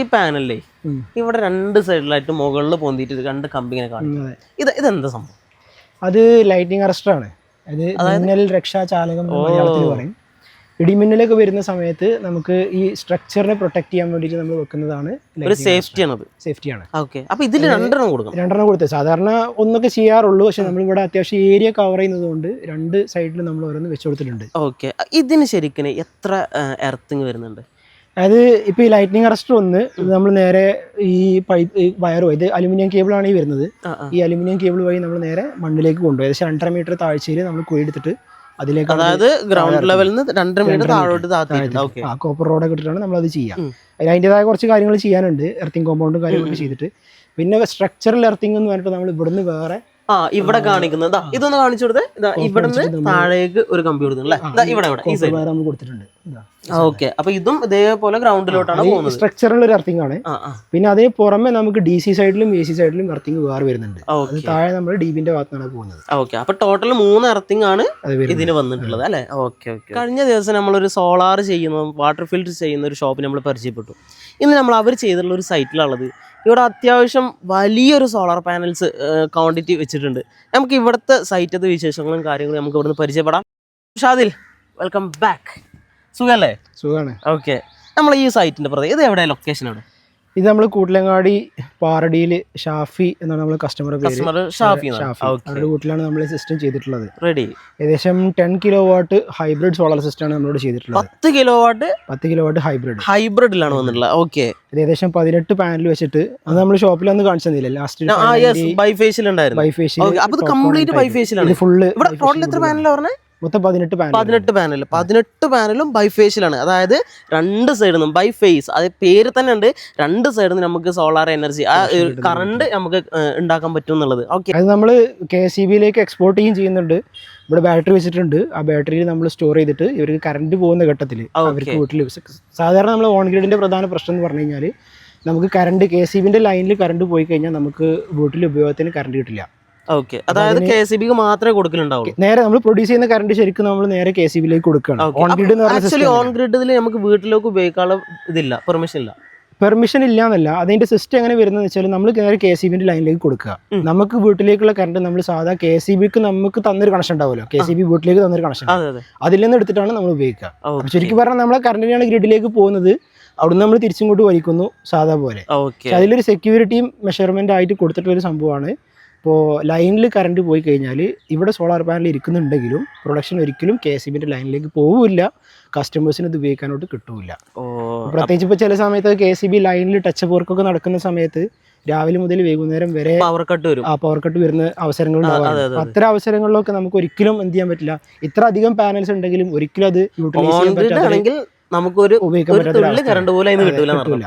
ഈ പാനല്ലേ ഇവിടെ രണ്ട് സൈഡിലായിട്ട് മുകളിൽ പൊന്തിയിട്ട് രണ്ട് കമ്പിങ്ങനെ കാണുന്നു കാണും ഇത് ഇതെന്താ സംഭവം? അത് ലൈറ്റിംഗ് അറസ്റ്റർ ആണ്. അത് മിന്നൽ രക്ഷാ ചാലകം മലയാളത്തിൽ പറയും. ഇടിമിന്നലൊക്കെ വരുന്ന സമയത്ത് നമുക്ക് ഈ സ്ട്രക്ചറിനെ പ്രൊട്ടക്ട് ചെയ്യാൻ വേണ്ടിയിട്ട് നമ്മൾ വെക്കുന്നതാണ് ഒരു സേഫ്റ്റിയാണ് ഓക്കെ അപ്പോൾ ഇതിൽ രണ്ടെണ്ണം കൊടുക്കും രണ്ടെണ്ണം കൊടുത്തത് സാധാരണ ഒന്നൊക്കെ ചെയ്യാറുള്ളൂ. പക്ഷെ നമ്മൾ ഇവിടെ അത്യാവശ്യം ഏരിയ കവർ ചെയ്യുന്നത് കൊണ്ട് രണ്ട് സൈഡിൽ നമ്മൾ ഓരോന്ന് വെച്ച് കൊടുത്തിട്ടുണ്ട്. ഓക്കെ ഇതിന് ശരിക്കും എത്ര എർത്തിങ് വരുന്നുണ്ട്? അതായത് ഇപ്പൊ ഈ ലൈറ്റ്നിങ് അറസ്റ്റർ ഒന്ന് നമ്മൾ നേരെ ഈ പൈപ്പ് വയർ ഇത് അലുമിനിയം കേബിൾ ആണ് ഈ വരുന്നത്. ഈ അലുമിനിയം കേബിൾ വഴി നമ്മൾ നേരെ മണ്ണിലേക്ക് കൊണ്ടുപോയി. ഏകദേശം രണ്ടര മീറ്റർ താഴ്ചയിൽ നമ്മൾ കുഴിയെടുത്തിട്ട് അതിലേക്ക് അതായത് ഗ്രൗണ്ട് ലെവലിൽ നിന്ന് രണ്ടര മീറ്റർ താഴോട്ട് ആ കോപ്പർ റോഡൊക്കെ ഇട്ടിട്ടാണ് നമ്മൾ അത് ചെയ്യുക അതിന് അതിന്റെതായ കുറച്ച് കാര്യങ്ങൾ ചെയ്യാനുണ്ട്. എർത്തിങ് കോമ്പൗണ്ടും കാര്യങ്ങളൊക്കെ ചെയ്തിട്ട്. പിന്നെ സ്ട്രക്ചറൽ എർത്തിങ് എന്ന് പറഞ്ഞിട്ട് നമ്മൾ ഇവിടുന്ന് വേറെ ആ ഇവിടെ കാണിക്കുന്നത്. ഇതൊന്ന് കാണിച്ചു കൊടുത്തേ. ഇതാ നിന്ന് താഴേക്ക് ഒരു കമ്പി കൊടുക്കുന്നു അല്ലേ? ഇവിടെ ഇവിടെ ഈ സൈഡ് കൊടുത്തിട്ടുണ്ട്. ഓക്കെ. അപ്പൊ ഇതും ഇതേപോലെ ഗ്രൗണ്ടിലോട്ടാണ് പോകുന്നത്. സ്ട്രക്ചറൽ ഒരു എർത്തിങ് ആണ്. പിന്നെ അതേ പുറമെ നമുക്ക് ഡി സി സൈഡിലും എ സി സൈഡിലും എർത്തിങ് വേറെ വരുന്നുണ്ട്. താഴെ നമ്മൾ ഡീപിന്റെ ഭാഗത്താണ് പോകുന്നത്. ഓക്കെ. അപ്പൊ ടോട്ടൽ മൂന്ന് എർത്തിങ് ആണ് ഇതിന് വന്നിട്ടുള്ളത് അല്ലെ? Okay okay. കഴിഞ്ഞ ദിവസം നമ്മൾ ഒരു സോളാർ ചെയ്യുന്ന വാട്ടർ ഫിൽറ്റർ ചെയ്യുന്ന ഒരു ഷോപ്പ് നമ്മൾ പരിചയപ്പെട്ടു. ഇന്ന് നമ്മൾ അവർ ചെയ്തിട്ടുള്ള ഒരു സൈറ്റിലുള്ളത് ഇവിടെ അത്യാവശ്യം വലിയൊരു സോളാർ പാനൽസ് ക്വാണ്ടിറ്റി വെച്ചിട്ടുണ്ട്. നമുക്ക് ഇവിടുത്തെ സൈറ്റത്തെ വിശേഷങ്ങളും കാര്യങ്ങളും നമുക്ക് ഇവിടുന്ന് പരിചയപ്പെടാം. ഷാദിൽ വെൽക്കം ബാക്ക് സുഖല്ലേ? സുഖമാണ് ഓക്കെ നമ്മൾ ഈ സൈറ്റിന്റെ പ്രതി ഇത് എവിടെ ലൊക്കേഷൻ എവിടെ? ഇത് നമ്മൾ കൂട്ടിലങ്ങാടി പാറടിയിൽ ഷാഫി എന്നാണ് നമ്മൾ കസ്റ്റമർ കസ്റ്റമർ ഷാഫി അവരുടെ വീട്ടിലാണ് നമ്മൾ സിസ്റ്റം ചെയ്തിട്ടുള്ളത്. റെഡി ഏകദേശം ten kilo watt hybrid solar system ആണ് നമ്മളോട് ചെയ്തിട്ടുള്ളത്. പത്ത് കിലോ വാട്ട് പത്ത് കിലോ വാട്ട് ഹൈബ്രിഡ് ഹൈബ്രിഡിലാണ് വന്നിട്ടുള്ളത് ഓക്കെ ഏകദേശം പതിനെട്ട് പാനൽ വെച്ചിട്ട് അത് നമ്മൾ ഷോപ്പിൽ ഒന്ന് കാണിച്ചില്ല ലാസ്റ്റ് ബൈഫേഷ്യൽ ഉണ്ടായിരുന്നു. ബൈഫേഷ്യൽ കംപ്ലീറ്റ് ബൈഫേസിലാണ് ഫുള്ള് ഇവിടെ ടോട്ടൽ എത്ര പാനലാണ് പറഞ്ഞത് പതിനെട്ട് പാനൽ പതിനെട്ട് പാനൽ പതിനെട്ട് പാനലും ബൈഫേഷ്യലാണ് അതായത് രണ്ട് സൈഡിൽ നിന്നും ബൈ ഫേസ് അത് പേര് തന്നെ ഉണ്ട്. രണ്ട് സൈഡിൽ നിന്ന് നമുക്ക് സോളാർ എനർജി ആ കറണ്ട് നമുക്ക് ഉണ്ടാക്കാൻ പറ്റും എന്നുള്ളത്. ഓക്കെ അത് നമ്മൾ കെ സി ബിയിലേക്ക് എക്സ്പോർട്ട് ചെയ്യും ചെയ്യുന്നുണ്ട്. ഇവിടെ ബാറ്ററി വെച്ചിട്ടുണ്ട്. ആ ബാറ്ററിയിൽ നമ്മൾ സ്റ്റോർ ചെയ്തിട്ട് ഇവർക്ക് കറണ്ട് പോകുന്ന ഘട്ടത്തിൽ അവർക്ക് വീട്ടിൽ സാധാരണ നമ്മൾ ഓൺ ഗ്രിഡിന്റെ പ്രധാന പ്രശ്നം എന്ന് പറഞ്ഞു കഴിഞ്ഞാൽ നമുക്ക് കറണ്ട് കെ സി ബിന്റെ ലൈനിൽ കറണ്ട് പോയി കഴിഞ്ഞാൽ നമുക്ക് വീട്ടിൽ ഉപയോഗത്തിന് കറണ്ട് കിട്ടില്ല. ഓക്കെ അതായത് കെ സി ബിക്ക് മാത്രമേ കൊടുക്കലുണ്ടാവുള്ളൂ. നേരെ നമ്മൾ പ്രൊഡ്യൂസ് ചെയ്യുന്ന കറണ്ട് ശരിക്കും നമ്മൾ നേരെ കെ സി ബിയിലേക്ക് കൊടുക്കണം ആക്ച്വലി ഓൺ ഗ്രിഡിൽ നമുക്ക് വീട്ടിലേക്ക് ഉപയോഗിക്കാനുള്ള ഇതില്ല പെർമിഷൻ ഇല്ല. പെർമിഷൻ ഇല്ല എന്നല്ല അതിന്റെ സിസ്റ്റം എങ്ങനെ വരുന്നത് വെച്ചാൽ നമ്മൾ നേരെ കെ സി ബിന്റെ ലൈനിലേക്ക് കൊടുക്കുക. നമുക്ക് വീട്ടിലേക്കുള്ള കറണ്ട് നമ്മൾ സാധാ കെ സി ബിക്ക് നമുക്ക് തന്നൊരു കണക്ഷൻ ഉണ്ടാവുമല്ലോ. കെ സി ബി വീട്ടിലേക്ക് തന്നൊരു കണക്ഷൻ അതെ അതെ. അതിൽ നിന്ന് എടുത്തിട്ടാണ് നമ്മൾ ഉപയോഗിക്കുക. ശരിക്കും പറഞ്ഞാൽ നമ്മളെ കറണ്ടിനാണ് ഗ്രിഡിലേക്ക് പോകുന്നത്. അവിടെ നമ്മൾ തിരിച്ചിങ്ങോട്ട് വലിക്കുന്നു സാധാ പോലെ. അതിലൊരു സെക്യൂരിറ്റിയും മെഷർമെന്റ് ആയിട്ട് കൊടുത്തിട്ടുള്ള ഒരു സംഭവമാണ്. ഇപ്പോൾ ലൈനിൽ കറണ്ട് പോയി കഴിഞ്ഞാൽ ഇവിടെ സോളാർ പാനൽ ഇരിക്കുന്നുണ്ടെങ്കിലും പ്രൊഡക്ഷൻ ഒരിക്കലും കെ എസ് ബിന്റെ ലൈനിലേക്ക് പോവില്ല. കസ്റ്റമേഴ്സിന് ഇത് ഉപയോഗിക്കാനോട്ട് കിട്ടില്ല. പ്രത്യേകിച്ച് ഇപ്പോൾ ചില സമയത്ത് കെ എസ് ബി ലൈനിൽ ടച്ച് വർക്കൊക്കെ നടക്കുന്ന സമയത്ത് രാവിലെ മുതൽ വൈകുന്നേരം വരെ പവർ കട്ട് വരും. ആ പവർ കട്ട് വരുന്ന അവസരങ്ങൾ അത്തരം അവസരങ്ങളിലൊക്കെ നമുക്ക് ഒരിക്കലും എന്ത് ചെയ്യാൻ പറ്റില്ല. ഇത്ര അധികം പാനൽസ് ഉണ്ടെങ്കിലും ഒരിക്കലും അത് യൂട്ടിലൈസ് ചെയ്യാൻ ആണെങ്കിൽ നമുക്കൊരു ഒരു തുള്ളി കറണ്ട് പോലും അതിന് അതെ, കിട്ടൂല.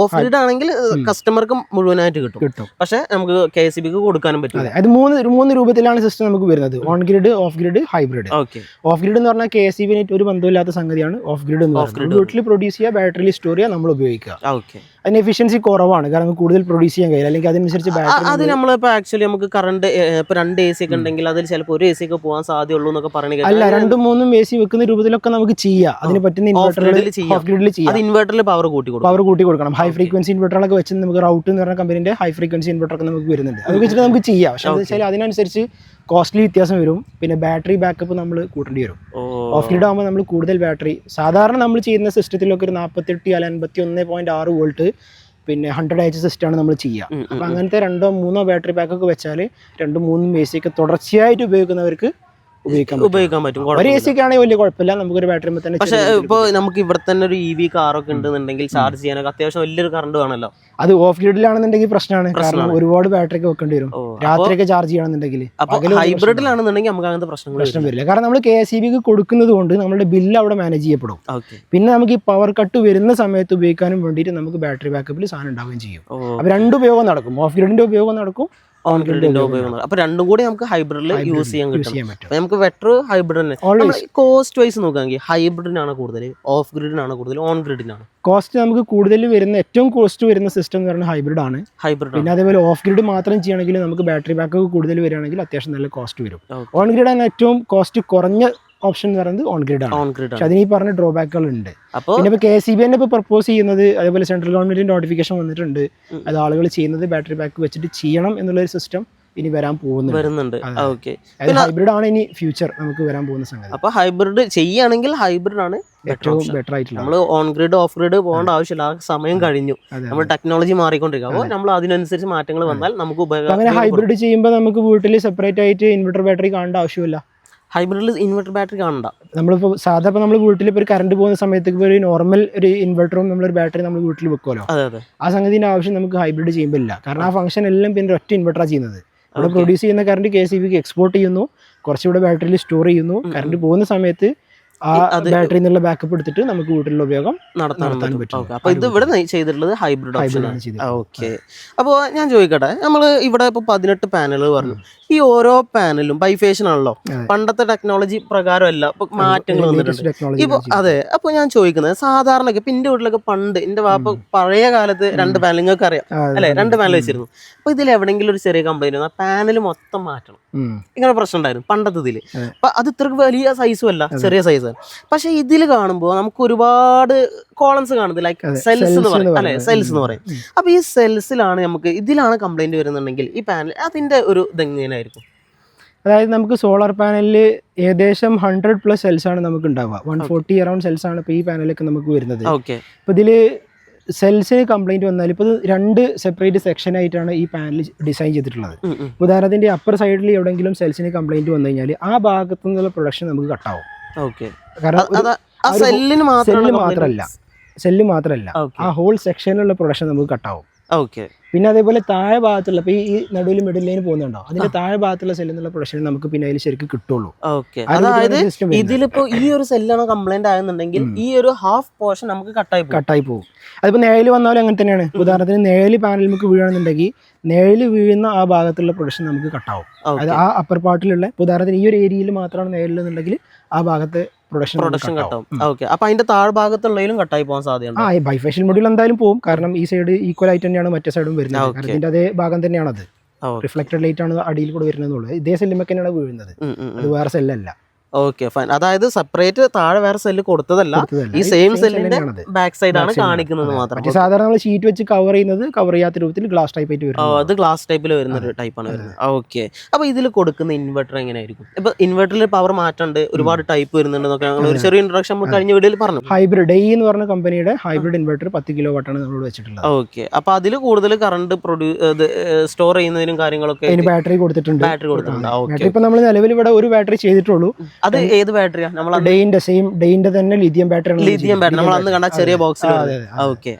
ഓഫ് ഗ്രിഡ് ആണെങ്കിൽ കസ്റ്റമർക്ക് മുഴുവനായിട്ട് കിട്ടും. കിട്ടും. പക്ഷെ നമുക്ക് കെ എസ് ബിക്ക് കൊടുക്കാനും പറ്റും അതെ. മൂന്ന് മൂന്ന് രൂപത്തിലാണ് സിസ്റ്റം നമുക്ക് വരുന്നത്. On grid off grid hybrid okay. Off grid എന്ന് പറഞ്ഞാൽ കെ എസ് ബിനായിട്ട് ഒരു ബന്ധമില്ലാത്ത സംഗതിയാണ് ഓഫ് ഗ്രിഡ് എന്ന് പറയുന്നത്. വീട്ടിൽ പ്രൊഡ്യൂസ് ചെയ്യുക ബാറ്ററിയിൽ സ്റ്റോർ ചെയ്യുക നമ്മൾ ഉപയോഗിക്കുക. ഓക്കെ. അതിന് എഫിഷ്യൻസി കുറവാണ്. കാരണം കൂടുതൽ പ്രൊഡ്യൂസ് ചെയ്യാൻ കഴിയില്ല. അല്ലെങ്കിൽ അതിനനുസരിച്ച് ബാറ്ററി അത് നമ്മളിപ്പോ ആക്ച്വലി നമുക്ക് കറണ്ട് ഇപ്പൊ രണ്ട് എ സി ഒക്കെ ഉണ്ടെങ്കിൽ അതിൽ ചിലപ്പോൾ ഒരു എ സി ഒക്കെ പോകാൻ സാധ്യതയുള്ളൂ എന്നൊക്കെ പറഞ്ഞു അല്ല രണ്ടും മൂന്നും എ സി വെക്കുന്ന രൂപത്തിലൊക്കെ നമുക്ക് ചെയ്യാം. അതിന് പറ്റുന്ന ഇൻവെർട്ടറുകൾ ഓഫ് ഗ്രിഡിൽ ചെയ്യാം. ഇൻവെർട്ടറിൽ പവർ കൂട്ടി കൊടുക്കും. പവർ കൂട്ടി കൊടുക്കണം. ഹൈ ഫ്രീക്വൻസി ഇൻവെർട്ടറുകളൊക്കെ വെച്ച് നമുക്ക് റൗട്ട് എന്ന് പറഞ്ഞ കമ്പനിന്റെ ഹൈ ഫ്രീക്വൻസി ഇൻവെർട്ടർ ഒക്കെ നമുക്ക് വരുന്നുണ്ട്. അത് വെച്ചിട്ട് നമുക്ക് ചെയ്യാം. പക്ഷെ എന്താ വെച്ചാൽ അതിനനുസരിച്ച് കോസ്റ്റ്ലി വ്യത്യാസം വരും. പിന്നെ ബാറ്ററി ബാക്കപ്പ് നമ്മൾ കൂട്ടേണ്ടി വരും. ഓഫ് ഗ്രിഡ് ആകുമ്പോൾ നമ്മൾ കൂടുതൽ ബാറ്ററി സാധാരണ നമ്മൾ ചെയ്യുന്ന സിസ്റ്റത്തിലൊക്കെ ഒരു നാൽപ്പത്തെട്ട് അല്ല അൻപത്തി ഒന്ന് പോയിന്റ് ആറ് വോൾട്ട് പിന്നെ ഹൺഡ്രഡ് എച്ച് സിസ്റ്റമാണ് നമ്മൾ ചെയ്യുക അപ്പോൾ അങ്ങനത്തെ രണ്ടോ മൂന്നോ ബാറ്ററി ബാക്കൊക്കെ വെച്ചാൽ രണ്ടും മൂന്നും എ സിയൊക്കെ തുടർച്ചയായിട്ട് ഉപയോഗിക്കുന്നവർക്ക് ഉപയോഗിക്കാൻ പറ്റും. ഒരു കുഴപ്പമില്ല. എ സി ആണെങ്കിൽ വലിയ കുഴപ്പമില്ല. നമുക്കൊരു ബാറ്ററി തന്നെ പക്ഷെ ചെറിയ ഇപ്പൊ നമുക്ക് ഇവിടെ തന്നെ ഒരു ഇ വി കാറൊക്കെ ഉണ്ടെന്നുണ്ടെങ്കിൽ ചാർജ് ചെയ്യാനൊക്കെ അത്യാവശ്യം വലിയൊരു കറണ്ട് വേണമല്ലോ. അത് ഓഫ് ഗ്രിഡിലാണെന്നുണ്ടെങ്കിൽ പ്രശ്നമാണ്. കാരണം ഒരുപാട് ബാറ്ററി ഒക്കെ വെക്കേണ്ടി വരും. രാത്രിയൊക്കെ ചാർജ് ചെയ്യണമെന്നുണ്ടെങ്കിൽ ഹൈബ്രിഡിലാണെന്നുണ്ടെങ്കിൽ നമുക്ക് അങ്ങനത്തെ പ്രശ്നങ്ങൾ പ്രശ്നം വരില്ല. കാരണം നമ്മൾ കെ എസ് ഇ ബിക്ക് കൊടുക്കുന്നത് കൊണ്ട് നമ്മുടെ ബില്ല് അവിടെ മാനേജ് ചെയ്യപ്പെടും. പിന്നെ നമുക്ക് ഈ പവർ കട്ട് വരുന്ന സമയത്ത് ഉപയോഗിക്കാനും വേണ്ടിയിട്ട് നമുക്ക് ബാറ്ററി ബാക്കപ്പിൽ സാധനം ഉണ്ടാവുകയും ചെയ്യും. അപ്പോൾ അപ്പൊ രണ്ട് ഉപയോഗം നടക്കും. ഓഫ് ഗ്രിഡിന്റെ ഉപയോഗം നടക്കും. അപ്പൊ രണ്ടും കൂടി നമുക്ക് ഹൈബ്രിഡിൽ യൂസ് ചെയ്യാൻ കിട്ടും നമുക്ക് വെറ്റർ ഹൈബ്രിഡ് തന്നെ കോസ്റ്റ് വൈസ് നോക്കുകയാണെങ്കിൽ ഹൈബ്രിഡിനാണ് കൂടുതൽ ഓഫ് ഗ്രിഡിനാണ് കൂടുതൽ ഓൺ ഗ്രിഡിനാണ് കോസ്റ്റ് നമുക്ക് കൂടുതൽ വരുന്ന ഏറ്റവും കോസ്റ്റ് വരുന്ന സിസ്റ്റം എന്ന് പറയുന്നത് ഹൈബ്രിഡ് ആണ്. ഹൈബ്രിഡ് പിന്നെ അതേപോലെ ഓഫ് ഗ്രിഡ് മാത്രം ചെയ്യണമെങ്കിൽ നമുക്ക് ബാറ്ററി ബാക്കപ്പ് കൂടുതൽ വരികയാണെങ്കിൽ അത്യാവശ്യം നല്ല കോസ്റ്റ് വരും. ഓൺ ഗ്രിഡ് ആണ് ഏറ്റവും കോസ്റ്റ് കുറഞ്ഞ ഓപ്ഷൻ എന്ന് പറയുന്നത് ഓൺ ഗ്രിഡ് ആണ്. പക്ഷെ അതിന് ഈ പറഞ്ഞ ഡ്രോബാക്കുകൾ ഉണ്ട്. പിന്നെ ഇപ്പോൾ കെ സി ബി തന്നെ ഇപ്പോൾ പ്രപ്പോസ് ചെയ്യുന്നത് അതേപോലെ സെൻട്രൽ ഗവൺമെന്റിന്റെ നോട്ടിഫിക്കേഷൻ വന്നിട്ടുണ്ട്. അത് ആളുകൾ ചെയ്യുന്നത് ബാറ്ററി ബാക്ക് വെച്ചിട്ട് ചെയ്യണം എന്നുള്ള ഒരു സിസ്റ്റം ഇനി വരാൻ പോകുന്നുണ്ട്. വരുന്നുണ്ട്. ഓക്കെ ഹൈബ്രിഡ് ആണ് ഇനി ഫ്യൂച്ചർ നമുക്ക് വരാൻ പോകുന്ന സംഗതി. അപ്പൊ ഹൈബ്രിഡ് ചെയ്യുകയാണെങ്കിൽ ഹൈബ്രിഡ് ആണ് ഏറ്റവും ബെറ്റർ ആയിട്ടുള്ള നമ്മൾ ഓൺ ഗ്രിഡ് ഓഫ് ഗ്രിഡ് പോകേണ്ട ആവശ്യമില്ല. ആ സമയം കഴിഞ്ഞു. നമ്മൾ ടെക്നോളജി മാറിക്കൊണ്ടിരിക്കുക അപ്പോൾ നമ്മൾ അതിനനുസരിച്ച് മാറ്റങ്ങൾ വന്നാൽ നമുക്ക് ഉപയോഗം അങ്ങനെ ഹൈബ്രിഡ് ചെയ്യുമ്പോൾ നമുക്ക് വീട്ടിൽ സെപ്പറേറ്റ് ആയിട്ട് ഇൻവെർട്ടർ ബാറ്ററി കാണേണ്ട ആവശ്യമില്ല. ഹൈബ്രിഡിൽ ഇൻവെർട്ടർ ബാറ്ററി കാണണ്ട. നമ്മളിപ്പോൾ സാധാരണ ഇപ്പോൾ നമ്മൾ വീട്ടിൽ ഇപ്പോൾ ഒരു കറണ്ട് പോകുന്ന സമയത്ത് ഇപ്പോൾ ഒരു നോർമൽ ഒരു ഇൻവെർട്ടറും നമ്മളൊരു ബാറ്ററി നമ്മൾ വീട്ടിൽ വെക്കുമല്ലോ അതെ അതെ. ആ സംഗതിന്റെ ആവശ്യം നമുക്ക് ഹൈബ്രിഡ് ചെയ്യുമ്പോൾ ഇല്ല കാരണം ആ ഫംഗ്ഷൻ എല്ലാം പിന്നെ ഒറ്റ ഇൻവെർട്ടറാണ് ചെയ്യുന്നത്. നമ്മൾ പ്രൊഡ്യൂസ് ചെയ്യുന്ന കറണ്ട് കെ സി ബിക്ക് എക്സ്പോർട്ട് ചെയ്യുന്നു. കുറച്ചുകൂടെ ബാറ്ററിയിൽ സ്റ്റോർ ചെയ്യുന്നു. കറണ്ട് പോകുന്ന സമയത്ത് ആ ബാറ്ററി നിന്നുള്ള ബാക്കപ്പ് എടുത്തിട്ട് നമുക്ക് വീട്ടിലുള്ള ഉപയോഗം നടത്താൻ പറ്റും. അപ്പൊ ഇത് ഇവിടെ ചെയ്തിട്ടുള്ളത് ഹൈബ്രിഡ് ചെയ്തത് ഓക്കെ അപ്പോൾ ഞാൻ ചോദിക്കട്ടെ നമ്മൾ ഇവിടെ ഇപ്പോൾ പതിനെട്ട് പാനലുകൾ പറഞ്ഞു. ഈ ഓരോ പാനലും ബൈഫേഷൻ ആണല്ലോ. പണ്ടത്തെ ടെക്നോളജി പ്രകാരമല്ല ഇപ്പൊ മാറ്റങ്ങൾ വന്നിട്ടുണ്ട്. ഇപ്പൊ അതെ അപ്പൊ ഞാൻ ചോദിക്കുന്നത് സാധാരണ ഇപ്പൊ എന്റെ വീട്ടിലൊക്കെ പണ്ട് എന്റെ വാപ്പ പഴയ കാലത്ത് രണ്ട് പാനൽ നിങ്ങൾക്ക് അറിയാം അല്ലെ? രണ്ട് പാനൽ വെച്ചിരുന്നു. അപ്പൊ ഇതിൽ എവിടെങ്കിലും ഒരു ചെറിയ കംപ്ലൈന്റ് ആ പാനൽ മൊത്തം മാറ്റണം. ഇങ്ങനെ പ്രശ്നം ഉണ്ടായിരുന്നു പണ്ടത്തെ ഇതിൽ. അപ്പൊ അത് ഇത്രക്ക് വലിയ സൈസും അല്ല ചെറിയ സൈസാണ് പക്ഷെ ഇതിൽ കാണുമ്പോൾ നമുക്ക് ഒരുപാട് കോളംസ് കാണുന്നത് ലൈക്ക് സെൽസ് എന്ന് പറയും അല്ലെ? സെൽസ് എന്ന് പറയും. അപ്പൊ ഈ സെൽസിലാണ് നമുക്ക് ഇതിലാണ് കംപ്ലൈന്റ് വരുന്നുണ്ടെങ്കിൽ ഈ പാനൽ അതിന്റെ ഒരു ഇതെങ്ങനെയായിരിക്കും അതായത് നമുക്ക് സോളാർ പാനലിൽ ഏകദേശം ഹൺഡ്രഡ് പ്ലസ് സെൽസ് ആണ് നമുക്ക് ഉണ്ടാവുക വൺ ഫോർട്ടി അറൌണ്ട് സെൽസ് ആണ് ഇപ്പോൾ ഈ പാനലൊക്കെ നമുക്ക് വരുന്നത്. ഓക്കെ ഇപ്പോൾ ഇതിൽ സെൽസിന് കംപ്ലൈന്റ് വന്നാൽ ഇപ്പോൾ രണ്ട് സെപ്പറേറ്റ് സെക്ഷൻ ആയിട്ടാണ് ഈ പാനൽ ഡിസൈൻ ചെയ്തിട്ടുള്ളത്. ഉദാഹരണത്തിന്റെ അപ്പർ സൈഡിൽ എവിടെയെങ്കിലും സെൽസിന് കംപ്ലൈന്റ് വന്നു കഴിഞ്ഞാൽ ആ ഭാഗത്തു നിന്നുള്ള പ്രൊഡക്ഷൻ നമുക്ക് കട്ടാവും. ഓക്കെ കാരണം സെല്ലിന് സെല്ല് മാത്രമല്ല. സെല്ല് മാത്രമല്ല. ആ ഹോൾ സെക്ഷനിലുള്ള പ്രൊഡക്ഷൻ നമുക്ക് കട്ടാവും. ഓക്കെ പിന്നെ അതേപോലെ താഴെ ഭാഗത്തുള്ള ഇപ്പോൾ ഈ നടുവിൽ മിഡിൽ ലൈൻ പോകുന്നുണ്ടോ? അതിന്റെ താഴെ ഭാഗത്തുള്ള സെല്ലിൽ നിന്നുള്ള പ്രൊഡക്ഷൻ നമുക്ക് പിന്നെ അതിൽ ശരിക്കും കിട്ടുള്ളൂ. അതായത്. ഇതിലിപ്പോ ഈ ഒരു സെല്ലാണ് കംപ്ലൈന്റ് ആയെന്നുണ്ടെങ്കിൽ ഈ ഒരു ഹാഫ് പോർഷൻ നമുക്ക് കട്ടായി പോകും. കട്ടായി പോകും. അതിപ്പോൾ നേഴൽ വന്നാലും അങ്ങനെ തന്നെയാണ്. ഉദാഹരണത്തിന് നേഴൽ പാനൽ നമുക്ക് വീഴണമെന്നുണ്ടെങ്കിൽ നേഴൽ വീഴുന്ന ആ ഭാഗത്തുള്ള പ്രൊഡക്ഷൻ നമുക്ക് കട്ടാവും അത് ഓക്കെ. ആ അപ്പർ പാർട്ടിലുള്ള ഉദാഹരണത്തിന് ഈ ഒരു ഏരിയയിൽ മാത്രമാണ് നേഴിലെന്നുണ്ടെങ്കിൽ ആ ഭാഗത്തെ പ്രൊഡക്ഷൻ കട്ടാവും ഓക്കെ അപ്പൊ അതിന്റെ താഴ്ഭാഗത്തുള്ളതിലും കട്ടായി പോകാൻ സാധ്യതയുണ്ട്? ആ ബൈഫേഷ്യൽ മൊഡ്യൂൾ എന്തായാലും പോകും കാരണം ഈ സൈഡ് ഈക്വൽ ആയിട്ട് തന്നെയാണ് മറ്റേ സൈഡും വരുന്നത്. കാരണം ഇതിന്റെ അതേ ഭാഗം തന്നെയാണ് അത് റിഫ്ലക്റ്റഡ് ലൈറ്റ് ആണ് അടിയിൽ കൂടെ വരുന്നത് ഇതേ സെല്ലിമൊക്കെ തന്നെയാണ് വീഴുന്നത്. അത് വേറെ സെല്ലല്ല ഓക്കെ ഫൈൻ അതായത് സെപ്പറേറ്റ് താഴെ വേറെ സെല്ല് കൊടുത്തതല്ല. ഈ സെയിം സെല്ലിന്റെ ബാക്ക് സൈഡ് ആണ്. കാണിക്കുന്നത്. മാത്രം. സാധാരണ നമ്മൾ ഷീറ്റ് വെച്ച് കവർ ചെയ്യുന്നത് കവർ ചെയ്യാത്ത രൂപത്തിൽ ഗ്ലാസ് ടൈപ്പ് ആയിട്ട് ഓ, അത് ഗ്ലാസ് ടൈപ്പിൽ വരുന്ന ഒരു ടൈപ്പാണ് വരുന്നത്. ഓക്കെ അപ്പൊ ഇതിൽ കൊടുക്കുന്ന ഇൻവെർട്ടർ എങ്ങനെയായിരിക്കും? ഇപ്പൊ ഇൻവെർട്ടറിൽ പവർ മാറ്റുണ്ട് ഒരുപാട് ടൈപ്പ് വരുന്നുണ്ട് ഞങ്ങൾ ഒരു ചെറിയ ഇൻട്രൊഡക്ഷൻ നമ്മൾ കഴിഞ്ഞ വീഡിയോയിൽ പറഞ്ഞു. ഹൈബ്രിഡ് ഡേ എന്ന് പറഞ്ഞ കമ്പനിയുടെ ഹൈബ്രിഡ് ഇൻവെർട്ടർ പത്ത് കിലോ വാട്ടാണ് നമ്മളോട് വെച്ചിട്ടുള്ളത്. ഓക്കെ അപ്പൊ അതിൽ കൂടുതൽ കറണ്ട് പ്രൊഡ്യൂ സ്റ്റോർ ചെയ്യുന്നതിനും കാര്യങ്ങളൊക്കെ ബാറ്ററി കൊടുത്തിട്ടുണ്ട്. ബാറ്ററി കൊടുത്തിട്ടുണ്ട്. ഇപ്പൊ നമ്മൾ നിലവിൽ ഇവിടെ ഒരു ബാറ്ററി ചെയ്തിട്ടുള്ളൂ. അത് ഏത് ബാറ്ററിയാ നമ്മൾ ഡെയിന്റെ സെയിം ഡെയിന്റെ തന്നെ ലിഥിയം ബാറ്ററി ലിഥിയം ബാറ്ററി നമ്മൾ അന്ന് കണ്ട ചെറിയ ബോക്സ്. ഓക്കെ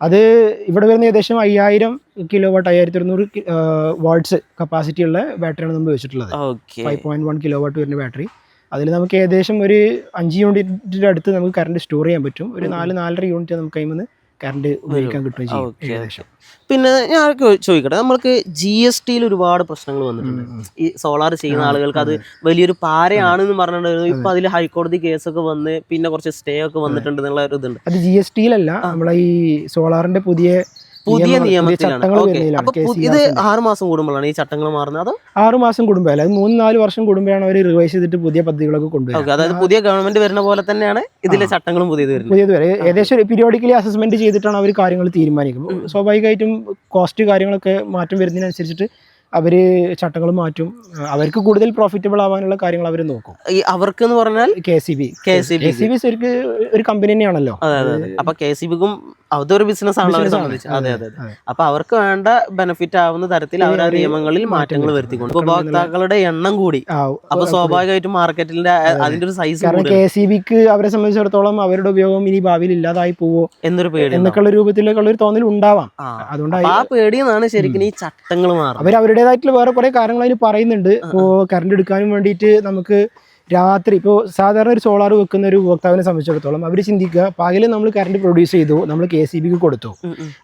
അത് ഇവിടെ വരുന്ന ഏകദേശം അയ്യായിരം കിലോ വാട്ട് അയ്യായിരത്തി ഒരുന്നൂറ് വാട്ട്സ് കപ്പാസിറ്റി ഉള്ള ബാറ്ററിയാണ് നമ്മൾ വെച്ചിട്ടുള്ളത് five point one kilo watt വരുന്ന ബാറ്ററി അതിൽ നമുക്ക് ഏകദേശം ഒരു അഞ്ച് യൂണിറ്റിന്റെ അടുത്ത് നമുക്ക് കറണ്ട് സ്റ്റോർ ചെയ്യാൻ പറ്റും. ഒരു നാല് നാലര യൂണിറ്റ് നമുക്ക് അതിൽ നിന്ന് കറണ്ട് ഉപയോഗിക്കാൻ കിട്ടുകയും ചെയ്യും ഏകദേശം. പിന്നെ ഞാൻ ചോദിക്കട്ടെ നമ്മൾക്ക് ജി എസ് ടിയിൽ ഒരുപാട് പ്രശ്നങ്ങൾ വന്നിട്ടുണ്ട്. ഈ സോളാർ ചെയ്യുന്ന ആളുകൾക്ക് അത് അതെ. വലിയൊരു പാരയാണെന്ന് പറഞ്ഞിട്ടുണ്ടായിരുന്നു. ഇപ്പൊ അതിൽ ഹൈക്കോടതി കേസൊക്കെ വന്ന് പിന്നെ കുറച്ച് സ്റ്റേ ഒക്കെ വന്നിട്ടുണ്ട് എന്നുള്ള ഒരു ഇതുണ്ട്. അത് ജി എസ് ടിയിലല്ല നമ്മളെ ഈ സോളാറിന്റെ പുതിയ പുതിയ നിയമത്തിലാണ്. അപ്പൊ ഇത് ആറുമാസം കൂടുമ്പോഴാണ് ഈ ചട്ടങ്ങൾ മാറുന്നത്? അതോ ആറുമാസം മാസം കൂടുമ്പോൾ അത് മൂന്ന് നാല് വർഷം കൂടുമ്പോഴാണ് അവർ റിവൈസ് ചെയ്തിട്ട് പുതിയ പദ്ധതികളൊക്കെ കൊണ്ടുവരുന്നത് അതായത് പുതിയ ഗവൺമെന്റ് വരുന്ന പോലെ തന്നെയാണ് ഇതിലെ ചട്ടങ്ങളും പുതിയത് വരുന്നത്. പുതിയത് വരെ. ഏകദേശം ഒരു പീരിയോഡിക്കലി അസസ്മെന്റ് ചെയ്തിട്ടാണ് അവർ കാര്യങ്ങൾ തീരുമാനിക്കുന്നത്. സ്വാഭാവികമായിട്ടും കോസ്റ്റ് കാര്യങ്ങളൊക്കെ മാറ്റം വരുന്നതിനനുസരിച്ചിട്ട് അവർ ചട്ടങ്ങൾ മാറ്റും. അവർക്ക് കൂടുതൽ പ്രോഫിറ്റബിൾ ആവാനുള്ള കാര്യങ്ങൾ അവർ നോക്കും. അവർക്ക് എന്ന് പറഞ്ഞാൽ K C B. K C B. ഒരു കമ്പനി തന്നെയാണല്ലോ. അപ്പൊ കെ സി ബിക്കും അതൊരു ബിസിനസ് ആണല്ലോ അവരെ. സംബന്ധിച്ച്. അതെ അതെ. അപ്പൊ അവർക്ക് വേണ്ട ബെനിഫിറ്റ് ആവുന്ന തരത്തിൽ അവർ ആ നിയമങ്ങളിൽ മാറ്റങ്ങൾ വരുത്തിക്കൊണ്ട്. ഉപഭോക്താക്കളുടെ എണ്ണം കൂടി. അപ്പൊ സ്വാഭാവികമായിട്ടും മാർക്കറ്റിന്റെ അതിന്റെ ഒരു സൈസ് കാരണം കെ സി ബിക്ക് അവരെ സംബന്ധിച്ചിടത്തോളം അവരുടെ ഉപയോഗം ഇനി ഭാവിയിൽ ഇല്ലാതായി പോവോ എന്നൊരു പേടി എന്നൊക്കെയുള്ള രൂപത്തിലേക്കുള്ള ഒരു തോന്നൽ ഉണ്ടാവാം. അതുകൊണ്ട് ആ പേടിയെന്നാണ് ശരിക്കും ഈ ചട്ടങ്ങൾ മാറും അവർ അവരുടേതായിട്ടുള്ള വേറെ കുറെ കാര്യങ്ങൾ അതിൽ പറയുന്നുണ്ട്. ഇപ്പോ കറണ്ട് എടുക്കാനും വേണ്ടിയിട്ട് നമുക്ക് രാത്രി ഇപ്പോൾ സാധാരണ ഒരു സോളാർ വെക്കുന്ന ഒരു ഉപഭോക്താവിനെ സംബന്ധിച്ചിടത്തോളം അവർ ചിന്തിക്കുക പകൽ നമ്മൾ കറണ്ട് പ്രൊഡ്യൂസ് ചെയ്തു നമ്മൾ കെ സി ബിക്ക് കൊടുത്തു.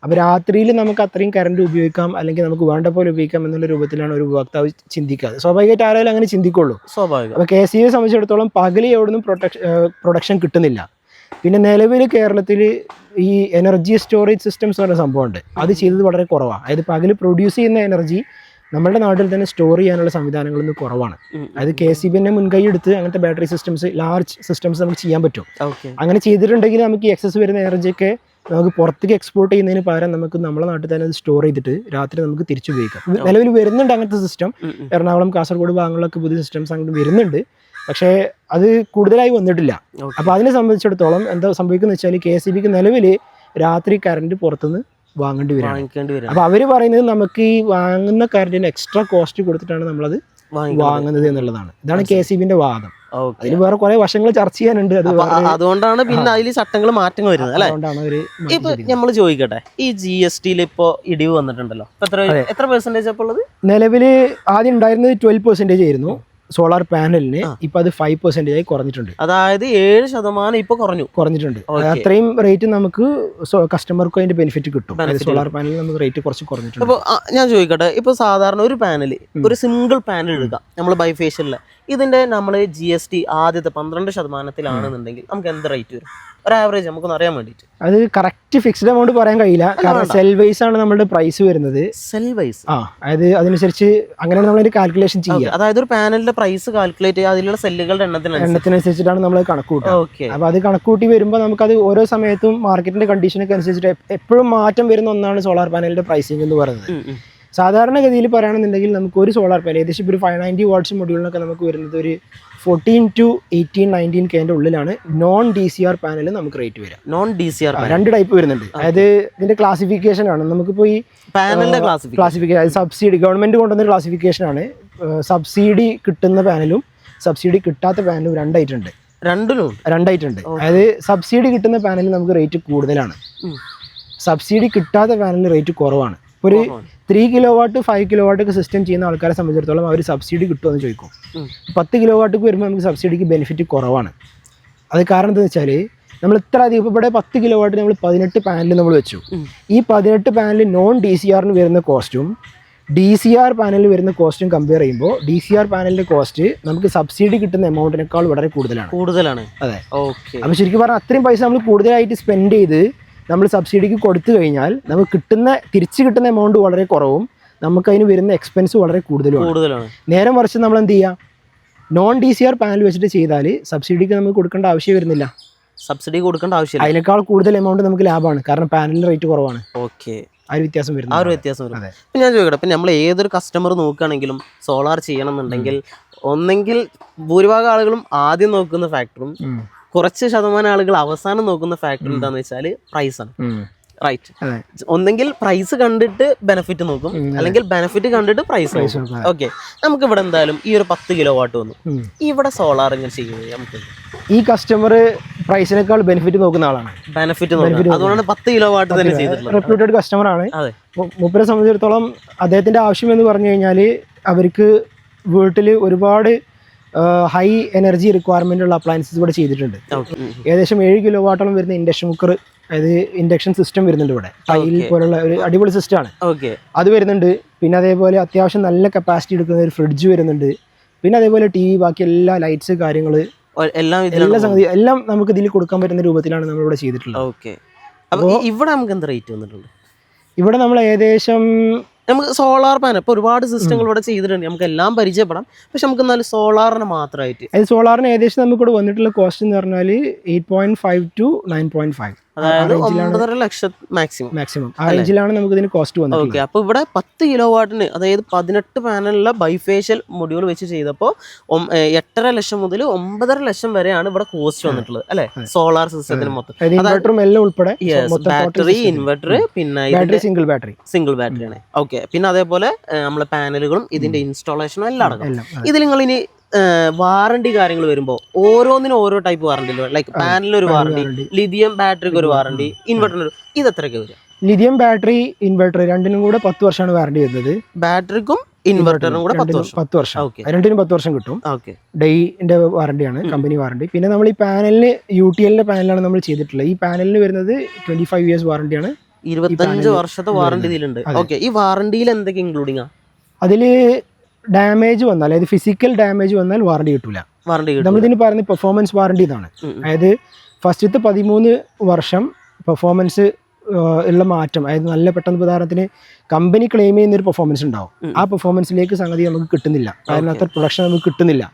അപ്പോൾ രാത്രിയിൽ നമുക്ക് അത്രയും കറണ്ട് ഉപയോഗിക്കാം അല്ലെങ്കിൽ നമുക്ക് വേണ്ട പോലെ ഉപയോഗിക്കാം എന്നുള്ള രൂപത്തിലാണ് ഒരു ഉപഭോക്താവ് ചിന്തിക്കുക. സ്വാഭാവികമായിട്ട് ആരായാലും അങ്ങനെ ചിന്തിക്കുള്ളൂ. സ്വാഭാവികം. അപ്പോൾ കെ സി ബിയെ സംബന്ധിച്ചിടത്തോളം എവിടെ എവിടുന്നും പ്രൊട്ടക്ഷൻ പ്രൊഡക്ഷൻ കിട്ടുന്നില്ല. പിന്നെ നിലവിൽ കേരളത്തിൽ ഈ എനർജി സ്റ്റോറേജ് സിസ്റ്റംസ് എന്ന് പറഞ്ഞ സംഭവമുണ്ട്. അത് ചെയ്തത് വളരെ കുറവാണ് അതായത് പകൽ പ്രൊഡ്യൂസ് ചെയ്യുന്ന എനർജി നമ്മുടെ നാട്ടിൽ തന്നെ സ്റ്റോർ ചെയ്യാനുള്ള സംവിധാനങ്ങളൊന്നും കുറവാണ്. അതായത് കെ സി ബിന്റെ മുൻകൈ എടുത്ത് അങ്ങനത്തെ ബാറ്ററി സിസ്റ്റംസ് ലാർജ് സിസ്റ്റംസ് നമുക്ക് ചെയ്യാൻ പറ്റും. അങ്ങനെ ചെയ്തിട്ടുണ്ടെങ്കിൽ നമുക്ക് ഈ എക്സസ് വരുന്ന എനർജിയൊക്കെ നമുക്ക് പുറത്തേക്ക് എക്സ്പോർട്ട് ചെയ്യുന്നതിന് പകരം നമുക്ക് നമ്മുടെ നാട്ടിൽ തന്നെ അത് സ്റ്റോർ ചെയ്തിട്ട് രാത്രി നമുക്ക് തിരിച്ചു ഉപയോഗിക്കാം. നിലവിൽ വരുന്നുണ്ട് അങ്ങനത്തെ സിസ്റ്റം എറണാകുളം കാസർഗോഡ് ഭാഗങ്ങളിലൊക്കെ പുതിയ സിസ്റ്റംസ് അങ്ങനെ വരുന്നുണ്ട്. പക്ഷേ അത് കൂടുതലായി വന്നിട്ടില്ല. അപ്പോൾ അതിനെ സംബന്ധിച്ചിടത്തോളം എന്താ സംഭവിക്കുന്നത് വെച്ചാൽ കെ എസ് ബിക്ക് നിലവിൽ രാത്രി കറണ്ട് പുറത്തുനിന്ന് വാങ്ങേണ്ടി വരും അപ്പൊ അവർ പറയുന്നത് നമുക്ക് ഈ വാങ്ങുന്ന കറണ്ടിന് എക്സ്ട്രാ കോസ്റ്റ് കൊടുത്തിട്ടാണ് നമ്മളത് വാങ്ങുന്നത് എന്നുള്ളതാണ്. ഇതാണ് കെ സി ബിന്റെ വാദം. അതിന് വേറെ കുറെ വശങ്ങൾ ചർച്ച ചെയ്യാനുണ്ട്. അതുകൊണ്ടാണ് പിന്നെ അതിൽ ചട്ടങ്ങൾ മാറ്റങ്ങൾ വരുന്നത് അല്ലെ? ഇപ്പൊ. നമ്മൾ ചോദിക്കട്ടെ ഈ ജി എസ് ടിയിൽ ഇപ്പോ ഇടിവ് വന്നിട്ടുണ്ടല്ലോ. എത്ര എത്ര പെർസെന്റേജ് അപ്പോൾ ഉള്ളത്? നിലവിൽ ആദ്യം ഉണ്ടായിരുന്നത് ട്വൽവ് പെർസെന്റേജ് ആയിരുന്നു. സോളാർ പാനലിന്. ഇപ്പൊ അത് ഫൈവ് പെർസെന്റേജ് ആയി കുറഞ്ഞിട്ടുണ്ട്. അതായത് ഏഴ് ശതമാനം ഇപ്പൊ കുറഞ്ഞു. കുറഞ്ഞിട്ടുണ്ട്. അത്രയും റേറ്റ് നമുക്ക് കസ്റ്റമർക്ക് അതിന്റെ ബെനിഫിറ്റ് കിട്ടും. സോളാർ പാനലിൽ നമുക്ക് റേറ്റ് കുറച്ച് കുറഞ്ഞിട്ടുണ്ട്. അപ്പൊ ഞാൻ ചോദിക്കട്ടെ. ഇപ്പൊ സാധാരണ ഒരു പാനൽ ഒരു സിംഗിൾ പാനൽ എടുക്കാം നമ്മൾ ബൈഫേഷ്യലിൽ ഇതിന്റെ നമ്മൾ ജി എസ് ടി ആദ്യത്തെ പന്ത്രണ്ട് ശതമാനത്തിലാണെന്നുണ്ടെങ്കിൽ നമുക്ക് എന്ത് റേറ്റ് വരും? ഒരു ആവറേജ് നമുക്കൊന്ന് അറിയാൻ വേണ്ടിയിട്ട്. അത് കറക്റ്റ് ഫിക്സ്ഡ് എമൗണ്ട് പറയാൻ കഴിയില്ല. കാരണം സെൽ വൈസ് ആണ് നമ്മുടെ പ്രൈസ് വരുന്നത്. സെൽ വൈസ് ആ അതായത് അതനുസരിച്ച് അങ്ങനെ നമ്മൾ ഒരു കാൽക്കുലേഷൻ ചെയ്യുക. അതായത് ഒരു പാനലിന്റെ പ്രൈസ് കാൽക്കുലേറ്റ് ചെയ്യുക അതിലുള്ള സെല്ലുകളുടെ എണ്ണത്തിന് എണ്ണത്തിനനുസരിച്ചിട്ടാണ് നമ്മൾ കണക്ക് കൂട്ടുക ഓക്കെ അപ്പൊ അത് കണക്കൂട്ടി വരുമ്പോൾ നമുക്ക് അത് ഓരോ സമയത്തും മാർക്കറ്റിന്റെ കണ്ടീഷനൊക്കെ അനുസരിച്ചിട്ട് എപ്പ- എപ്പോഴും മാറ്റം വരുന്ന ഒന്നാണ് സോളാർ പാനലിന്റെ പ്രൈസിംഗ് എന്ന് പറയുന്നത്. സാധാരണഗതിയിൽ പറയുകയാണെന്നുണ്ടെങ്കിൽ നമുക്ക് ഒരു സോളാർ പാനൽ ഏകദേശം ഇപ്പോൾ ഒരു ഫൈവ് നയന്റി വാട്ട്സ് മൊഡ്യൂളിനൊക്കെ നമുക്ക് വരുന്നത് ഒരു ഫോർട്ടീൻ ടു എയ്റ്റീൻ നയന്റീൻ കെന്റെ ഉള്ളിലാണ് non D C R panel നമുക്ക് റേറ്റ് വരിക. നോൺ ഡി സി ആർ രണ്ട് ടൈപ്പ് വരുന്നുണ്ട്. അതായത് ഇതിന്റെ ക്ലാസിഫിക്കേഷൻ ആണ്. നമുക്കിപ്പോൾ ഈ പാനലിന്റെ ക്ലാസിഫിക്കേഷൻ സബ്സിഡി ഗവൺമെന്റ് കൊണ്ടുവന്ന ക്ലാസിഫിക്കേഷൻ ആണ്. സബ്സിഡി കിട്ടുന്ന പാനലും സബ്സിഡി കിട്ടാത്ത പാനലും രണ്ടായിട്ടുണ്ട്. രണ്ടിലും രണ്ടായിട്ടുണ്ട്. അതായത് സബ്സിഡി കിട്ടുന്ന പാനലിൽ നമുക്ക് റേറ്റ് കൂടുതലാണ്. സബ്സിഡി കിട്ടാത്ത പാനലിന് റേറ്റ് കുറവാണ്. ഒരു. Three kilo watt five kilo watt ഒക്കെ സിസ്റ്റം ചെയ്യുന്ന ആൾക്കാരെ സംബന്ധിച്ചിടത്തോളം അവർ സബ്സിഡി കിട്ടുമെന്ന് ചോദിക്കും. പത്ത് കിലോ വാട്ടൊക്കെ വരുമ്പോൾ നമുക്ക് സബ്സിഡിക്ക് ബെനിഫിറ്റ് കുറവാണ്. അത് കാരണം എന്താണെന്ന് വെച്ചാൽ നമ്മൾ ഇത്ര അധികം ഇവിടെ പത്ത് കിലോ വാട്ട് നമ്മൾ പതിനെട്ട് പാനൽ നമ്മൾ വെച്ചു. ഈ പതിനെട്ട് പാനൽ നോൺ ഡി സി ആറിന് വരുന്ന കോസ്റ്റും ഡി സി ആർ പാനലിൽ വരുന്ന കോസ്റ്റും കമ്പയർ ചെയ്യുമ്പോൾ ഡി സി ആർ പാനലിന്റെ കോസ്റ്റ് നമുക്ക് സബ്സിഡി കിട്ടുന്ന എമൗണ്ടിനേക്കാൾ വളരെ കൂടുതലാണ്. കൂടുതലാണ്. അതെ. ഓക്കെ അപ്പോൾ ശരിക്കും പറഞ്ഞാൽ അത്രയും പൈസ നമ്മൾ കൂടുതലായിട്ട് സ്പെൻഡ് ചെയ്ത് നമ്മൾ സബ്സിഡിക്ക് കൊടുത്തു കഴിഞ്ഞാൽ നമുക്ക് കിട്ടുന്ന തിരിച്ചു കിട്ടുന്ന എമൗണ്ട് വളരെ കുറവും നമുക്ക് അതിന് വരുന്ന എക്സ്പെൻസ് വളരെ കൂടുതലും കൂടുതലാണ്. നേരെ മറിച്ച് നമ്മൾ എന്ത് ചെയ്യുക non D C R panel വെച്ചിട്ട് ചെയ്താൽ സബ്സിഡിക്ക് നമുക്ക് കൊടുക്കേണ്ട ആവശ്യം വരുന്നില്ല. സബ്സിഡി കൊടുക്കേണ്ട ആവശ്യമില്ല. അതിനേക്കാൾ കൂടുതൽ എമൗണ്ട് നമുക്ക് ലാഭമാണ്. കാരണം പാനലിന് റേറ്റ് കുറവാണ്. ഓക്കെ. ആ ഒരു വ്യത്യാസം ആ ഒരു വ്യത്യാസം വരും. ഇപ്പൊ ഞാൻ ചോദിക്കട്ടെ ഇപ്പം നമ്മൾ ഏതൊരു കസ്റ്റമർ നോക്കുകയാണെങ്കിലും സോളാർ ചെയ്യണമെന്നുണ്ടെങ്കിൽ ഒന്നെങ്കിൽ ഭൂരിഭാഗം ആളുകളും ആദ്യം നോക്കുന്ന ഫാക്ടറും. കുറച്ച് ശതമാനം ആളുകൾ അവസാനം നോക്കുന്ന ഫാക്ടർ എന്താന്ന് വെച്ചാൽ പ്രൈസ് ആണ്. റൈറ്റ് ഒന്നെങ്കിൽ പ്രൈസ് കണ്ടിട്ട് ബെനിഫിറ്റ് നോക്കും. അല്ലെങ്കിൽ ബെനിഫിറ്റ് കണ്ടിട്ട് പ്രൈസ് നോക്കും. ഓക്കെ നമുക്ക് ഇവിടെ എന്തായാലും ഈ ഒരു പത്ത് കിലോ വാട്ട് വന്നു. ഇവിടെ സോളാർ ഇങ്ങനെ ചെയ്യുന്നത് നമുക്ക് ഈ കസ്റ്റമർ പ്രൈസിനേക്കാൾ ബെനിഫിറ്റ് നോക്കുന്ന ആളാണ്. ബെനിഫിറ്റ് അതുകൊണ്ടാണ് പത്ത് കിലോ വാട്ട് തന്നെ ചെയ്തിട്ടുള്ളത്. റെപ്യൂട്ടഡ് കസ്റ്റമർ ആണ്. മുപ്പരെ മൂപ്പരെ സംബന്ധിച്ചിടത്തോളം അദ്ദേഹത്തിന്റെ ആവശ്യം എന്ന് പറഞ്ഞു കഴിഞ്ഞാൽ അവർക്ക് വീട്ടിൽ ഒരുപാട് ഹൈ എനർജി റിക്വയർമെന്റ് ഉള്ള അപ്ലയൻസസ് ഇവിടെ ചെയ്തിട്ടുണ്ട്. ഏകദേശം ഏഴ് കിലോ വാട്ടോളം വരുന്ന ഇൻഡക്ഷൻ കുക്കർ അതായത് ഇൻഡക്ഷൻ സിസ്റ്റം വരുന്നുണ്ട് ഇവിടെ. ടൈൽ. പോലുള്ള ഒരു അടിപൊളി സിസ്റ്റം ആണ്. അത് വരുന്നുണ്ട്. പിന്നെ അതേപോലെ അത്യാവശ്യം നല്ല കപ്പാസിറ്റി എടുക്കുന്ന ഒരു ഫ്രിഡ്ജ് വരുന്നുണ്ട്. പിന്നെ അതേപോലെ ടി വി ബാക്കി എല്ലാ ലൈറ്റ്സ് കാര്യങ്ങൾ എല്ലാം എല്ലാ സംഗതി എല്ലാം നമുക്ക് ഇതിൽ കൊടുക്കാൻ പറ്റുന്ന രൂപത്തിലാണ് നമ്മൾ ഇവിടെ ചെയ്തിട്ടുള്ളത് ഓക്കെ അപ്പോൾ ഇവിടെ നമുക്ക് എന്ത് റേറ്റ് വന്നിട്ടുണ്ട്? ഇവിടെ നമ്മൾ ഏകദേശം നമുക്ക് സോളാർ പാനൽ ഇപ്പൊ ഒരുപാട് സിസ്റ്റങ്ങൾ ഇവിടെ ചെയ്തിട്ടുണ്ട്. നമുക്ക് എല്ലാം പരിചയപ്പെടാം. പക്ഷെ നമുക്ക് എന്നാലും സോളാറിന് മാത്രമായിട്ട്. അത് സോളാറിന് ഏകദേശം നമുക്ക് ഇവിടെ വന്നിട്ടുള്ള കോസ്റ്റ് എന്ന് പറഞ്ഞാൽ eight point five to nine point five അതായത് ഒമ്പതര ലക്ഷം മാക്സിമം മാക്സിമം ആ റേഞ്ചിലാണ് നമുക്ക് ഇതിന് കോസ്റ്റ് വന്നിട്ടുള്ളത്. ഓക്കെ അപ്പൊ ഇവിടെ പത്ത് കിലോ വാട്ടിന് അതായത് പതിനെട്ട് പാനലുള്ള ബൈഫേഷ്യൽ മൊഡ്യൂൾ വെച്ച് ചെയ്തപ്പോൾ എട്ടര ലക്ഷം മുതൽ ഒമ്പതര ലക്ഷം വരെയാണ് ഇവിടെ കോസ്റ്റ് വന്നിട്ടുള്ളത്. അല്ലെ? സോളാർ സിസ്റ്റത്തിന് മൊത്തം. എല്ലാം ഉൾപ്പെടെ ബാറ്ററി ഇൻവെർട്ടർ പിന്നെ ബാറ്ററി സിംഗിൾ ബാറ്ററി ആണ്. ഓക്കെ പിന്നെ അതേപോലെ നമ്മളെ പാനലുകളും ഇതിന്റെ ഇൻസ്റ്റാളേഷനും എല്ലാം അടക്കം. എല്ലാം ഇതിൽ നിങ്ങൾ ഇനി വാറണ്ടി കാര്യങ്ങൾ വരുമ്പോൾ ഓരോന്നിനും ഓരോ ടൈപ്പ് വാറണ്ടി ലൈക്ക് പാനലിന് ഒരു വാറണ്ടി ലിഥിയം ബാറ്ററിക്ക് ഒരു വാറണ്ടി ഇൻവെർട്ടറിന് ഒരു ഇത് എത്രയൊക്കെ വരും? ലിഥിയം ബാറ്ററി ഇൻവെർട്ടർ രണ്ടിനും കൂടെ പത്ത് വർഷമാണ് വാറണ്ടി വരുന്നത്. ബാറ്ററിക്കും ഇൻവെർട്ടറിനും കൂടെ പത്ത് വർഷം. രണ്ടിനും പത്ത് വർഷം കിട്ടും. ഡേയിന്റെ വാറണ്ടിയാണ് കമ്പനി വാറണ്ടി പിന്നെ നമ്മൾ ഈ പാനലിന് യു ടി എല്ലിന്റെ പാനലാണ് നമ്മൾ ചെയ്തിട്ടുള്ളത്. ഈ പാനലിന് വരുന്നത് ട്വന്റി ഫൈവ് ഇയേഴ്സ് വാറണ്ടിയാണ് ഇരുപത്തഞ്ച് വർഷത്തെ വാറണ്ടി ഇതിലുണ്ട്. ഓക്കെ ഈ വാറണ്ടിയിൽ എന്തൊക്കെ ഇൻക്ലൂഡിംഗ് ആ? അതിൽ ഡാമേജ് വന്നാൽ അതായത് ഫിസിക്കൽ ഡാമേജ് വന്നാൽ വാറണ്ടി കിട്ടൂല. വാറണ്ടി നമ്മളിതിന് പറയുന്നത് പെർഫോമൻസ് വാറണ്ടി എന്നാണ്. അതായത് ഫസ്റ്റത്തെ പതിമൂന്ന് വർഷം പെർഫോമൻസ് ഉള്ള മാറ്റം അതായത് നല്ല പെട്ടെന്ന് ഉദാഹരണത്തിന് കമ്പനി ക്ലെയിം ചെയ്യുന്ന ഒരു പെർഫോമൻസ് ഉണ്ടാവും. ആ പെർഫോമൻസിലേക്ക് സംഗതി നമുക്ക് കിട്ടുന്നില്ല. കാരണം അത്ര പ്രൊഡക്ഷൻ നമുക്ക് കിട്ടുന്നില്ല.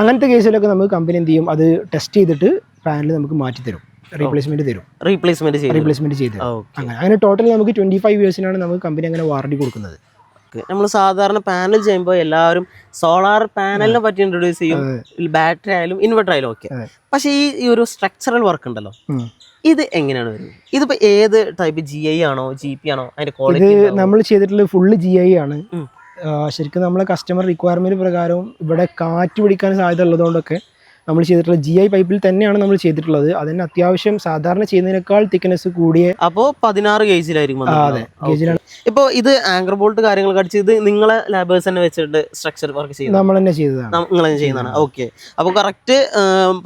അങ്ങനത്തെ കേസിലൊക്കെ നമുക്ക് കമ്പനി എന്ത് ചെയ്യും? അത് ടെസ്റ്റ് ചെയ്തിട്ട് പാനൽ നമുക്ക് മാറ്റി തരും. റീപ്ലേസ്മെന്റ് തരും. റീപ്ലേസ്മെന്റ് റീപ്ലേസ്മെന്റ് ചെയ്ത് അങ്ങനെ അങ്ങനെ ടോട്ടൽ നമുക്ക് ട്വന്റി ഫൈവ് ഇയേഴ്സിനാണ് നമുക്ക് കമ്പനി അങ്ങനെ വാറണ്ടി കൊടുക്കുന്നത്. നമ്മൾ സാധാരണ പാനൽ ചെയ്യുമ്പോൾ എല്ലാവരും സോളാർ പാനലിനെ പറ്റി ഇൻട്രൊഡ്യൂസ് ചെയ്യും. ബാറ്ററി ആയാലും ഇൻവെർട്ടർ ആയാലും ഓക്കെ. പക്ഷേ ഈ ഈ ഒരു സ്ട്രക്ചറൽ വർക്ക് ഉണ്ടല്ലോ. ഇത് എങ്ങനെയാണ് വരുന്നത്? ഇതിപ്പോ ഏത് ടൈപ്പ് ജി ഐ ആണോ ജി പി ആണോ അതിന്റെ ക്വാളിറ്റി നമ്മൾ ചെയ്തിട്ടുള്ള ഫുള്ള് ജി ഐ ആണ്. ശരിക്കും നമ്മളെ കസ്റ്റമർ റിക്വയർമെന്റ് പ്രകാരവും ഇവിടെ കാറ്റ് പിടിക്കാൻ സാധ്യത ഉള്ളതുകൊണ്ടൊക്കെ നമ്മൾ ചെയ്തിട്ടുള്ളത് ജി ഐ പൈപ്പിൽ തന്നെയാണ് നമ്മൾ ചെയ്തിട്ടുള്ളത്. അതിന് അത്യാവശ്യം സാധാരണ ചെയ്യുന്നതിനേക്കാൾ തിക്നെസ് കൂടിയ അപ്പോ പതിനാറ് ഗേജിലായിരിക്കും അതെ ഗേജിലാണ് ഇപ്പൊ ഇത് ആങ്കർ ബോൾട്ട് കാര്യങ്ങളൊക്കെ അടിച്ച് ഇത് നിങ്ങളെ ലാബേഴ്സ് തന്നെ വെച്ചിട്ട് സ്ട്രക്ചർ വർക്ക് ചെയ്യുന്നത്? നമ്മൾ തന്നെ ചെയ്തതാണ്. നിങ്ങൾ തന്നെ ചെയ്യുന്നതാണ്. ഓക്കെ അപ്പോൾ കറക്റ്റ്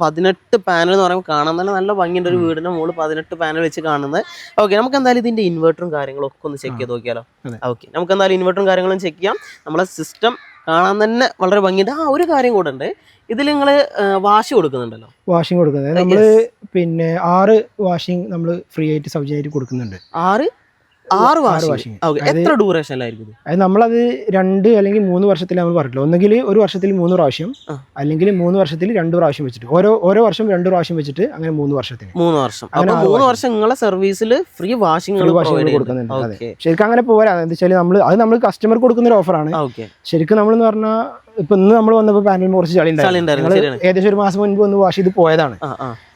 പതിനെട്ട് പാനൽ എന്ന് പറയുമ്പോൾ കാണാൻ തന്നെ നല്ല ഭംഗിയുടെ ഒരു വീടിന്റെ മുകളിൽ പതിനെട്ട് പാനൽ വെച്ച് കാണുന്നത്. ഓക്കെ നമുക്ക് എന്തായാലും ഇതിന്റെ ഇൻവെർട്ടറും കാര്യങ്ങളും ഒക്കെ ഒന്ന് ചെക്ക് ചെയ്ത് നോക്കിയാലോ. ഓക്കെ നമുക്ക് എന്തായാലും ഇൻവെർട്ടറും കാര്യങ്ങളും ചെക്ക് ചെയ്യാം. നമ്മളെ സിസ്റ്റം കാണാൻ തന്നെ വളരെ ഭംഗിയുണ്ട്. ആ ഒരു കാര്യം കൂടെ ഉണ്ട്. ഇതിൽ നിങ്ങൾ വാഷ് കൊടുക്കുന്നുണ്ടല്ലോ. വാഷിംഗ് കൊടുക്കുന്നത്. നമ്മൾ പിന്നെ ആറ് വാഷിംഗ് നമ്മൾ ഫ്രീ ആയിട്ട് സൗജന്യമായിട്ട് കൊടുക്കുന്നുണ്ട്. ആറ്? ആറ് വാഷിംഗ്. എത്ര ഡ്യൂറേഷനിലായിരിക്കും അത് നമ്മളത് രണ്ട് അല്ലെങ്കിൽ മൂന്ന് വർഷത്തിൽ നമ്മൾ പറഞ്ഞിട്ടില്ല. ഒന്നുകിൽ ഒരു വർഷത്തിൽ മൂന്ന് പ്രാവശ്യം അല്ലെങ്കിൽ മൂന്ന് വർഷത്തിൽ രണ്ട് പ്രാവശ്യം വെച്ചിട്ട്. ഓരോ ഓരോ വർഷം രണ്ട് പ്രാവശ്യം വെച്ചിട്ട് അങ്ങനെ മൂന്ന് വർഷത്തിന്. മൂന്ന് വർഷം. അങ്ങനെ മൂന്ന് വർഷം. നിങ്ങളെ സർവീസിൽ ഫ്രീ വാഷിംഗ് വാഷിംഗ് കൊടുക്കുന്നുണ്ട്. അതെ. ശരിക്കും അങ്ങനെ പോരാ. എന്താ വെച്ചാൽ നമ്മൾ അത് നമ്മൾ കസ്റ്റമർ കൊടുക്കുന്ന ഒരു ഓഫറാണ് ശരിക്കും നമ്മൾ എന്ന് പറഞ്ഞാൽ ഇപ്പൊ ഇന്ന് നമ്മൾ വന്നപ്പോൾ പാനൽ കുറച്ച് ചളി ഉണ്ടായിരുന്നു, ഏകദേശം ഒരു മാസം മുൻപ് ഒന്ന് വാഷ് ചെയ്ത് പോയതാണ്.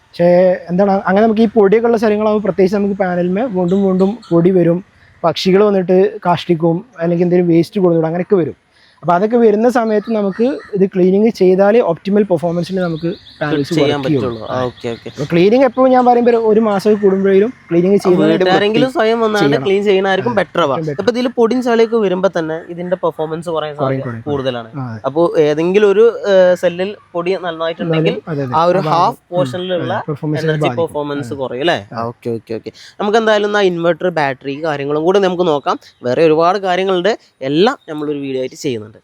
പക്ഷേ എന്താണ് അങ്ങനെ നമുക്ക് ഈ പൊടിയൊക്കെയുള്ള സ്ഥലങ്ങളാകുമ്പോൾ പ്രത്യേകിച്ച് നമുക്ക് പാനലിന് വീണ്ടും വീണ്ടും പൊടി വരും പക്ഷികൾ വന്നിട്ട് കാഷ്ടിക്കും അല്ലെങ്കിൽ എന്തെങ്കിലും വേസ്റ്റ് കൊടുത്തിടും അങ്ങനെയൊക്കെ വരും. അപ്പോൾ അതൊക്കെ വരുന്ന സമയത്ത് നമുക്ക് ഇത് ക്ലീനിങ് ചെയ്താലേ ഒപ്റ്റിമൽ പെർഫോമൻസിന് നമുക്ക് പാനൽസ് ചെയ്യാൻ പറ്റുള്ളൂ. ഓക്കെ ഓക്കെ ക്ലീനിങ് എപ്പോഴും ഞാൻ പറയുമ്പോൾ ഒരു മാസം കൂടുമ്പോഴും ക്ലീനിങ് വീട്ടുകാരെങ്കിലും സ്വയം വന്നാണ് ക്ലീൻ ചെയ്യുന്നതായിരിക്കും ബെറ്റർ ആവാം. ഇപ്പൊ ഇതിൽ പൊടിയും ചളിയൊക്കെ വരുമ്പോ തന്നെ ഇതിന്റെ പെർഫോമൻസ് കൂടുതലാണ്. അപ്പൊ അപ്പോൾ ഏതെങ്കിലും ഒരു സെല്ലിൽ പൊടി നന്നായിട്ടുണ്ടെങ്കിൽ ആ ഒരു ഹാഫ് പോർഷനിലുള്ള പെർഫോമൻസ് എനർജി പെർഫോമൻസ് കുറയും അല്ലേ? ഓക്കെ ഓക്കെ ഓക്കെ നമുക്ക് എന്തായാലും ആ ഇൻവെർട്ടർ ബാറ്ററി കാര്യങ്ങളും കൂടെ നമുക്ക് നോക്കാം. വേറെ ഒരുപാട് കാര്യങ്ങളുണ്ട്. എല്ലാം നമ്മളൊരു വീഡിയോ ആയിട്ട് ചെയ്യുന്നുണ്ട്. ഓക്കെ.